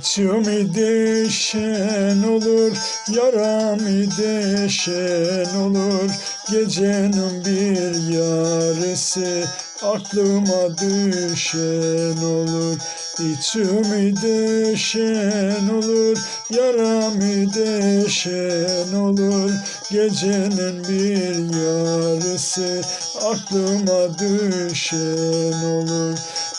İçimi deşen olur, yaramı deşen olur. Gecenin bir yarısı aklıma düşen olur. İçimi deşen olur, yaramı deşen olur. Gecenin bir yarısı aklıma düşen olur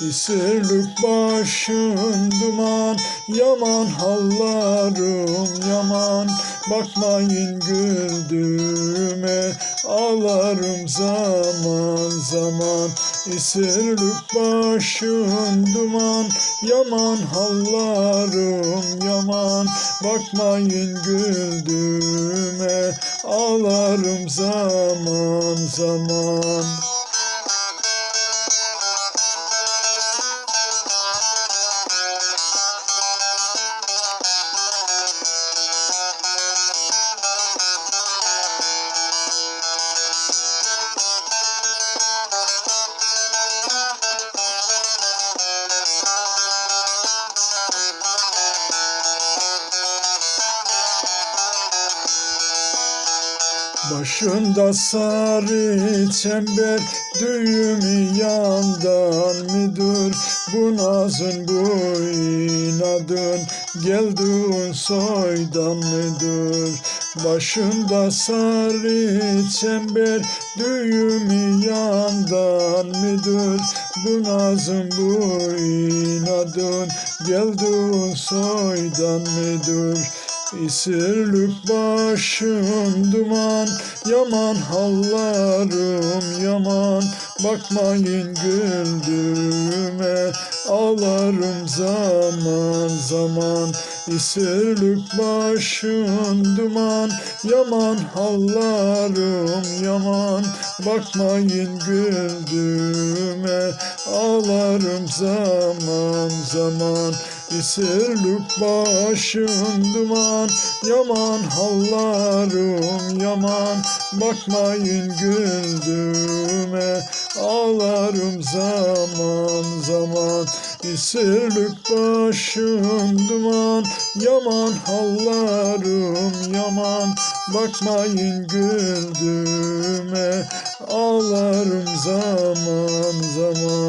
İsirlik başın duman, yaman hallarım yaman. Bakmayın güldüğüme, ağlarım zaman zaman. İsirlik başın duman, yaman hallarım yaman. Bakmayın güldüğüme, ağlarım zaman zaman Başında sarı çember düğümü yandan mıdır Bu nazın bu inadın geldiğin soydan mıdır Başında sarı çember düğümü yandan mıdır Bu nazın bu inadın geldiğin soydan mıdır İsirlik başım duman Yaman hallarım yaman. Bakmayın güldüğüme Ağlarım zaman zaman. İsirlik başım duman Yaman hallarım yaman. Bakmayın güldüğüme Ağlarım zaman zaman İsirlik başım duman. Yaman hallarım yaman. Bakmayın güldüğüme. Ağlarım zaman zaman. İsirlik başım duman. Yaman hallarım yaman. Bakmayın güldüğüme. Ağlarım zaman zaman